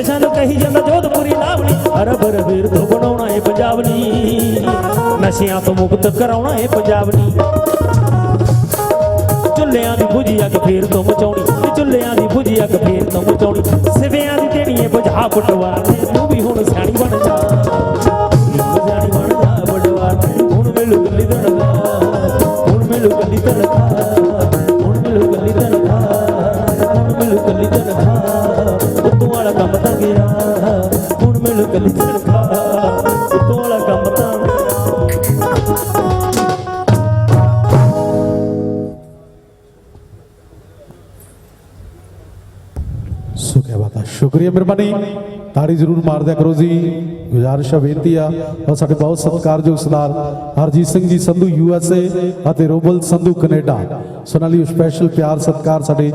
ਦਿਸ਼ਾ ਨੂੰ ਕਹੀ ਜਾਂਦਾ ਜੋਧਪੁਰੀ ਲਾਵਣੀ। ਹਰਾ ਪਰ ਫੇਰ ਤੋਂ ਬਣਾਉਣਾ ਏ ਪੰਜਾਬਨੀ ਨਸ਼ਿਆਂ ਤੋਂ ਮੁਕਤ ਕਰਾਉਣਾ ਏ ਪੰਜਾਬਨੀ ਚੁੱਲਿਆਂ ਦੀ ਬੁਝੀ ਅੱਗ ਫੇਰ ਤੋਂ ਮਚਾਉਣੀ। ਚੁੱਲਿਆਂ ਦੀ ਬੁਝੀ ਅੱਗ ਫੇਰ ਤੋਂ ਮਚਾਉਣੀ। ਸਿਵਿਆਂ ਦੀ ਦੇਣੀ ਬੁਝਾ ਪਟਵਾਰ ਤੂੰ ਵੀ ਹੁਣ ਸਿਆਣੀ ਬਣ ਜਾ। ਸਿਆਣੀ ਬਣ ਜਾ ਪਟਵਾਰ ਹੁਣ ਮਿਲੂ ਗੱਲੀ ਤੜਕਾ, ਹੁਣ ਮਿਲੂ ਗੱਲੀ ਤੜਕਾ। ਸੋ ਕਿਆ ਬਾਤ ਹੈ। ਸ਼ੁਕਰੀਆ ਮਿਹਰਬਾਨੀ। ਤਾੜੀ ਜ਼ਰੂਰ ਮਾਰ ਦਿਆ ਕਰੋ ਜੀ। ਗੁਜ਼ਾਰਿਸ਼ ਹੈ ਬੇਨਤੀ ਆ। ਔਰ ਸਾਡੇ ਬਹੁਤ ਸਤਿਕਾਰਯੋਗ ਸਰਦਾਰ Harjeet Singh ji Sandhu you S A ਅਤੇ ਰੋਬਲ ਸੰਧੂ ਕੈਨੇਡਾ। ਸੋ ਨਾਲ ਹੀ ਸਪੈਸ਼ਲ ਪਿਆਰ ਸਤਿਕਾਰ ਸਾਡੇ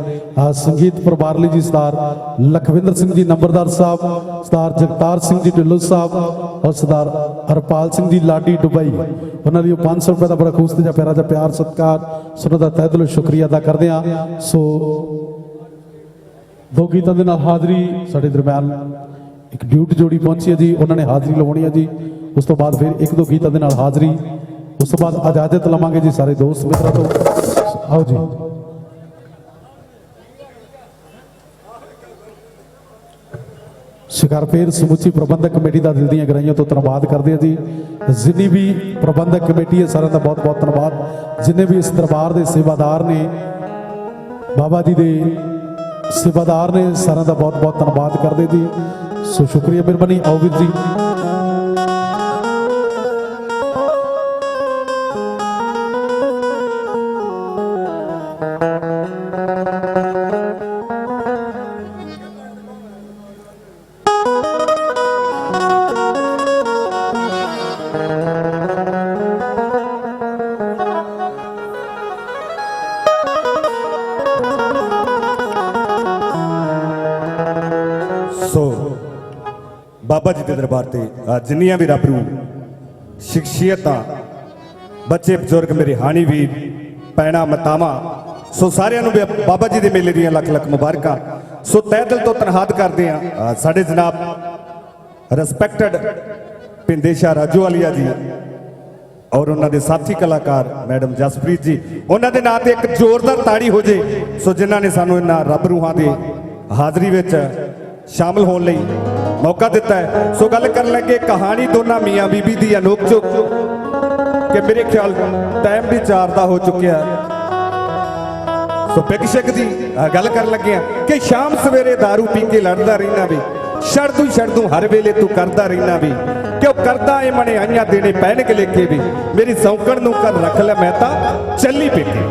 ਸੰਗੀਤ ਪਰਿਵਾਰ ਲਈ ਜੀ ਸਰਦਾਰ ਲਖਵਿੰਦਰ ਸਿੰਘ ਜੀ, ਨੰਬਰਦਾਰ ਸਾਹਿਬ, ਸਰਦਾਰ ਜਗਤਾਰ ਸਿੰਘ ਜੀ ਢਿੱਲੋਂ ਸਾਹਿਬ ਔਰ ਸਰਦਾਰ ਹਰਪਾਲ ਸਿੰਘ ਜੀ ਲਾਡੀ ਦੁਬਈ ਉਹਨਾਂ ਲਈ ਉਹ 500 ਰੁਪਏ ਦਾ ਬੜਾ ਖੂਸ ਤੇ ਜਾਂ ਪਿਆਰਾ ਜਿਹਾ ਪਿਆਰ ਸਤਿਕਾਰ। ਸੋ ਉਹਨਾਂ ਦਾ ਤਹਿ ਦਿਲੋਂ ਸ਼ੁਕਰੀਆ ਅਦਾ ਕਰਦੇ ਆ ਸੋ ਦੋ ਗੀਤਾਂ ਦੇ ਨਾਲ ਹਾਜ਼ਰੀ ਸਾਡੇ ਦਰਮਿਆਨ ਇੱਕ ਡਿਊਟ ਜੋੜੀ ਪਹੁੰਚੀ ਹੈ ਜੀ, ਉਹਨਾਂ ਨੇ ਹਾਜ਼ਰੀ ਲਵਾਉਣੀ ਹੈ ਜੀ। ਉਸ ਤੋਂ ਬਾਅਦ ਫਿਰ ਇੱਕ ਦੋ ਗੀਤਾਂ ਦੇ ਨਾਲ ਹਾਜ਼ਰੀ। ਉਸ ਤੋਂ ਬਾਅਦ ਇਜਾਜ਼ਤ ਲਵਾਂਗੇ ਜੀ ਸਾਰੇ ਦੋਸਤ ਮਿੱਤਰਾਂ ਤੋਂ। ਆਓ ਜੀ। ਸ਼ਿਕਾਰਪੇਰ ਸਮੁੱਚੀ ਪ੍ਰਬੰਧਕ ਕਮੇਟੀ ਦਾ ਦਿਲ ਦੀਆਂ ਗਰਾਈਆਂ ਤੋਂ ਧੰਨਵਾਦ ਕਰਦੇ ਹਾਂ ਜੀ। ਜਿੰਨੀ ਵੀ ਪ੍ਰਬੰਧਕ ਕਮੇਟੀ ਹੈ, ਸਾਰਿਆਂ ਦਾ ਬਹੁਤ ਬਹੁਤ ਧੰਨਵਾਦ। ਜਿੰਨੇ ਵੀ ਇਸ ਦਰਬਾਰ ਦੇ ਸੇਵਾਦਾਰ ਨੇ, ਬਾਬਾ ਜੀ ਦੇ ਸੇਵਾਦਾਰ ਨੇ ਸਾਰਿਆਂ ਦਾ ਬਹੁਤ ਬਹੁਤ ਧੰਨਵਾਦ ਕਰਦੇ ਜੀ। ਸੋ ਸ਼ੁਕਰੀਆ ਮਿਹਰਬਾਨੀ। ਆਓ ਵੀਰ ਜੀ। ਸੋ ਬਾਬਾ ਜੀ ਦੇ ਦਰਬਾਰ ਤੇ ਜਿੰਨੀਆਂ ਵੀ ਰੱਬ ਨੂੰ ਸ਼ਖਸੀਅਤਾਂ, ਬੱਚੇ, ਬਜ਼ੁਰਗ, ਮੇਰੇ ਹਾਣੀ ਵੀਰ ਪੈਣਾ ਮਤਾਵਾ, ਸੋ ਸਾਰਿਆਂ ਨੂੰ ਵੀ ਬਾਬਾ ਜੀ ਦੇ ਮੇਲੇ ਦੀਆਂ ਲੱਖ ਲੱਖ ਮੁਬਾਰਕਾਂ। ਸੋ ਤਹਿ ਦਿਲ ਤੋਂ ਧੰਨਵਾਦ ਕਰਦੇ ਆ ਸਾਡੇ ਜਨਾਬ ਰਿਸਪੈਕਟਡ ਪਿੰਦੇ ਸ਼ਾਹ ਰਾਜੋਵਾਲੀਆ ਜੀ ਔਰ ਉਹਨਾਂ ਦੇ ਸਾਥੀ ਕਲਾਕਾਰ ਮੈਡਮ ਜਸਪ੍ਰੀਤ ਜੀ, ਉਹਨਾਂ ਦੇ ਨਾਂ ਤੇ ਇੱਕ ਜ਼ੋਰਦਾਰ ਤਾੜੀ ਹੋ ਜੇ, ਸੋ ਜਿਨ੍ਹਾਂ ਨੇ ਸਾਨੂੰ ਇਹਨਾਂ ਰੱਬ ਰੂਹਾਂ ਦੇ ਹਾਜ਼ਰੀ ਵਿੱਚ ਸ਼ਾਮਲ ਹੋਣ ਲਈ ਮੌਕਾ ਦਿੱਤਾ ਹੈ। ਸੋ ਗੱਲ ਕਰਨ ਲੱਗੇ, ਕਹਾਣੀ ਦੋਨਾਂ ਮੀਆਂ ਬੀਬੀ ਦੀ ਅਨੋਖ ਚੁੱਕ ਕਿ ਮੇਰੇ ਖਿਆਲ ਟਾਈਮ ਵੀ ਚਾਰ ਦਾ ਹੋ ਚੁੱਕਿਆ ਸੋ ਪਿਕ ਦੀ ਗੱਲ ਕਰਨ ਲੱਗੇ ਆ ਕਿ ਸ਼ਾਮ ਸਵੇਰੇ दारू ਪੀ ਕੇ ਲੜਦਾ ਰਹਿਣਾ ਵੀ ਛੱਡ ਦੂੰ ਛੱਡ ਦੂੰ ਹਰ ਵੇਲੇ ਤੂੰ ਕਰਦਾ ਰਹਿਣਾ ਵੀ ਕਿ ਉਹ ਕਰਦਾ ਏ ਮਣੇ ਆਈਆਂ ਦੇਣੇ ਪੈਣਗੇ ਕੇ ਵੀ, ਮੇਰੀ ਸੌਂਕਣ ਨੂੰ ਕਰ ਰੱਖ ਲੈ ਮੈਂ ਤਾਂ ਚੱਲੀ ਪੇਕੇ।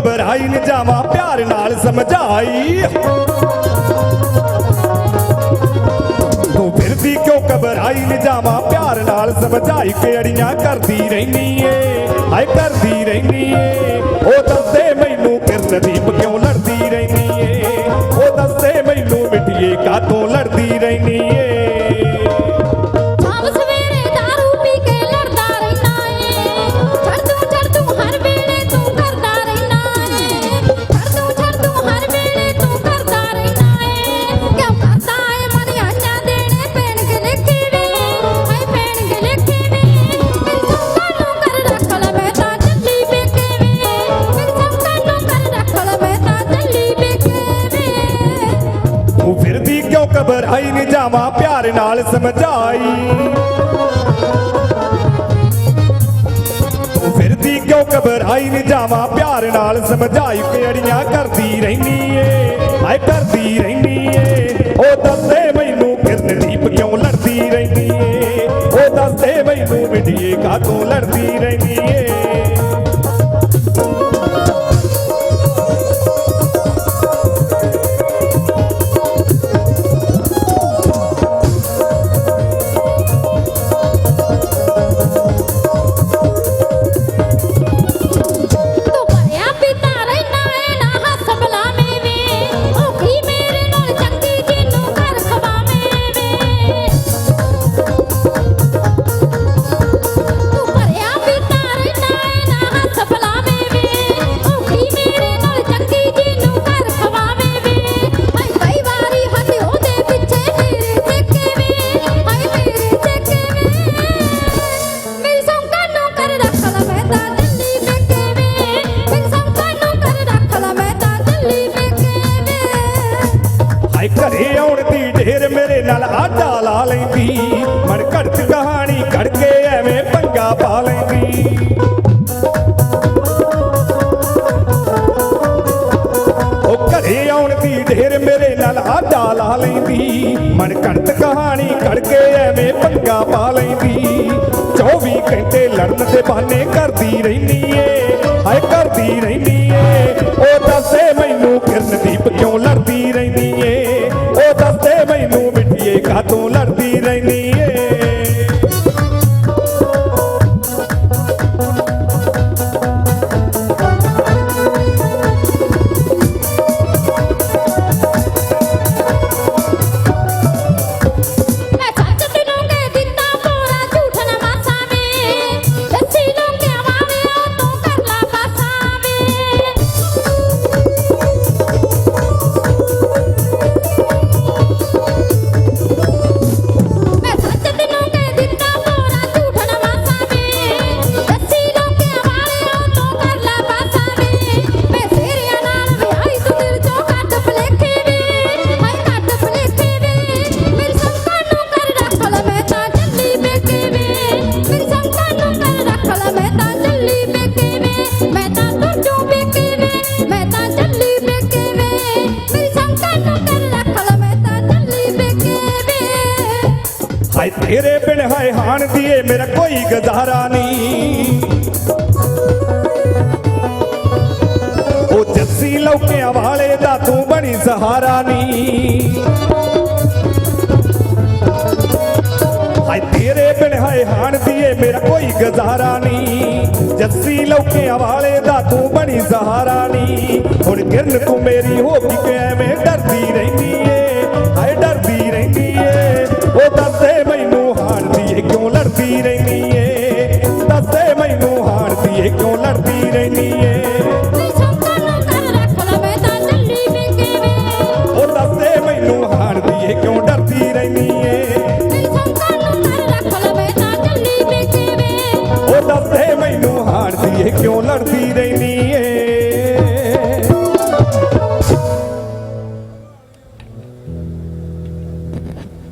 ਘਬਰਾਈ ਨ ਜਾਵਾਂ, ਪਿਆਰ ਨਾਲ ਸਮਝਾਈ। ਤੂੰ ਫਿਰਦੀ ਕਿਉਂ ਘਬਰਾਈ ਨ ਜਾਵਾਂ, ਪਿਆਰ ਨਾਲ ਸਮਝਾਈ ਕਿਹੜੀਆਂ ਕਰਦੀ ਰਹਿਨੀ ਏ ਹਾਏ ਕਰਦੀ ਰਹਿਨੀ ਏ ਉਹ ਦੱਸੇ ਮੈਨੂੰ ਕਿਰਨਦੀਪ ਕਿਉਂ ਲੜਦੀ ਰਹਿਨੀ ਏ ਉਹ ਦੱਸੇ ਮੈਨੂੰ ਮਿੱਠੀਏ ਕਾਤੋਂ ਕਿਉਂ ਨੀ ਜਾਵਾਂ ਪਿਆਰ ਨਾਲ ਸਮਝਾਈ। ਤੂੰ ਫਿਰਦੀ ਕਿਉਂ ਘਬਰਾਈ, ਨੀ ਜਾਵਾਂ ਪਿਆਰ ਨਾਲ ਸਮਝਾਈ। ਕਿਹੜੀਆਂ ਕਰਦੀ ਰਹਿਨੀ ਏ, ਹਾਏ ਕਰਦੀ ਰਹਿਨੀ ਏ। ਉਹ ਦੱਸੇ ਮੇਰੇ ਲਾ ਲੈਂਦੀ। ਮਨ ਘੜਤ ਕਹਾਣੀ ਘੜ ਕੇ ਐਵੇਂ ਪੰਗਾ ਪਾ ਲੈਂਦੀ। 24 ਘੰਟੇ ਲੜਨ ਦੇ ਬਹਾਨੇ ਕਰਦੀ ਰਹਿੰਦੀ ਏ। ਹਾਏ, ਕਰਦੀ ਰਹਿੰਦੀ ਏ। ਉਹ ਦੱਸੇ ਮੈਨੂੰ ਕਿਰਨਦੀਪ ਕਿਉਂ ਲੜਦੀ ਰਹਿੰਦੀ ਏ। ਉਹ ਦੱਸੇ ਮੈਨੂੰ ਮਿੱਠੀਏ ਕਾਤੋਂ ਬਿਨ ਦੀਏ ਮੇਰਾ ਕੋਈ ਗੁਜ਼ਾਰਾ ਨਹੀਂ। ਉਹ ਜੱਸੀ ਲੌਕਿਆਂ ਵਾਲੇ ਦਾ ਤੂੰ ਬਣੀ ਸਹਾਰਾ ਨਹੀਂ। ਹਾਏ ਤੇਰੇ ਬਿਨ ਹਾਏ ਹਾਣ ਦੀਏ ਮੇਰਾ ਕੋਈ ਗੁਜ਼ਾਰਾ ਨਹੀਂ। ਜੱਸੀ ਲੌਕਿਆਂ ਵਾਲੇ ਦਾ ਤੂੰ ਬਣੀ ਸਹਾਰਾ ਨਹੀਂ। ਹੁਣ ਕਿਰਨ ਤੂੰ ਮੇਰੀ ਹੋ ਗਈ ਕਿ ਐਵੇਂ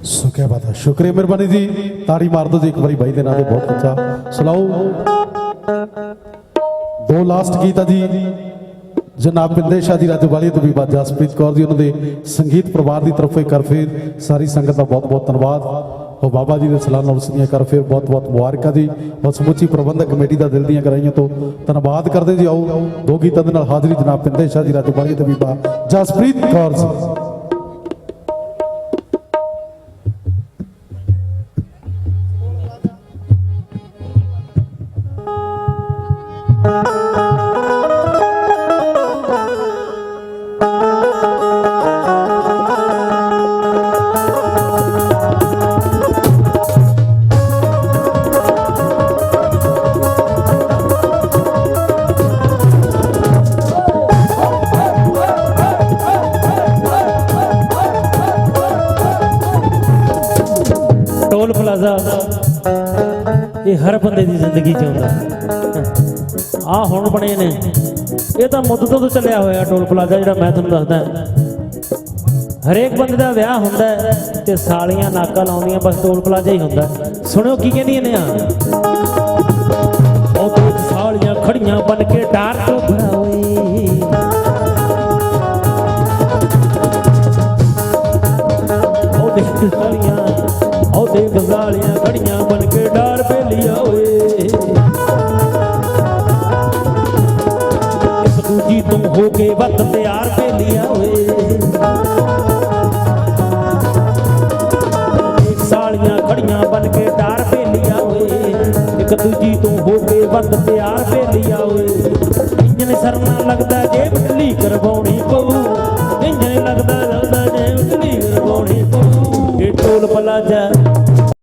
ਸੋ ਕਿਆ ਬਾਤ ਹੈ। ਸ਼ੁਕਰੀਆ ਮਿਹਰਬਾਨੀ ਜੀ। ਤਾੜੀ ਮਾਰ ਦਿਓ ਜੀ ਇੱਕ ਵਾਰੀ ਬਾਈ ਦੇ ਨਾਂ ਤੇ ਬਹੁਤ ਅੱਛਾ ਸੁਣਾਓ। ਦੋ ਲਾਸਟ ਗੀਤ ਆ ਜੀ। ਜਨਾਬ ਪਿੰਦੇ ਸ਼ਾਹ ਦੀ ਰਾਜਵਾਲੀ ਤੋਂ ਵੀ ਬਾਤ ਜਸਪ੍ਰੀਤ ਕੌਰ ਜੀ ਉਹਨਾਂ ਦੇ ਸੰਗੀਤ ਪਰਿਵਾਰ ਦੀ ਤਰਫੋਂ ਇੱਕ ਵਾਰ ਫਿਰ ਸਾਰੀ ਸੰਗਤ ਦਾ ਬਹੁਤ ਬਹੁਤ ਧੰਨਵਾਦ। ਉਹ ਬਾਬਾ ਜੀ ਦੇ ਸਲਾਹ ਨਾਲ ਸੁਣੀਆਂ ਕਰ ਫਿਰ ਬਹੁਤ ਬਹੁਤ ਮੁਬਾਰਕਾਂ ਜੀ। ਔਰ ਸਮੁੱਚੀ ਪ੍ਰਬੰਧਕ ਕਮੇਟੀ ਦਾ ਦਿਲ ਦੀਆਂ ਗਰਾਈਆਂ ਤੋਂ ਧੰਨਵਾਦ ਕਰਦੇ ਜੀ। ਆਓ ਦੋ ਗੀਤਾਂ ਦੇ ਨਾਲ ਹਾਜ਼ਰੀ ਜਨਾਬ ਪਿੰਦੇ ਸ਼ਾਹ ਜੀ ਰਾਜਵਾਲੀ ਤੇ ਵੀ ਜਸਪ੍ਰੀਤ ਕੌਰ ਜੀ। ਟੋਲ ਇਹ ਹਰ ਬੰਦੇ ਦੀ ਜ਼ਿੰਦਗੀ 'ਚ ਆਉਂਦਾ। ਆ ਹੁਣ ਬਣੇ ਨੇ। ਇਹ ਤਾਂ ਮੁੱਦ ਤੋਂ ਚੱਲਿਆ ਹੋਇਆ ਟੋਲ ਪਲਾਜ਼ਾ ਜਿਹੜਾ ਮੈਂ ਤੁਹਾਨੂੰ ਦੱਸਦਾ। ਹਰੇਕ ਬੰਦੇ ਦਾ ਵਿਆਹ ਹੁੰਦਾ ਤੇ ਸਾਲੀਆਂ ਨਾਕਾ ਲਾਉਂਦੀਆਂ, ਬਸ ਟੋਲ ਪਲਾਜ਼ਾ ਹੀ ਹੁੰਦਾ। ਸੁਣਿਓ ਕੀ ਕਹਿੰਦੀਆਂ ਨੇ ਆ। ਉਹ ਦੋ ਸਾਲੀਆਂ ਖੜੀਆਂ ਬਨ ਕੇ ਡਾਰ ਤੋਂ ਭਰਾ ਉਹ ਦੇਖ ਕੇ ਵੱਤ ਤਿਆਰ ਬੇਲੀਆਂ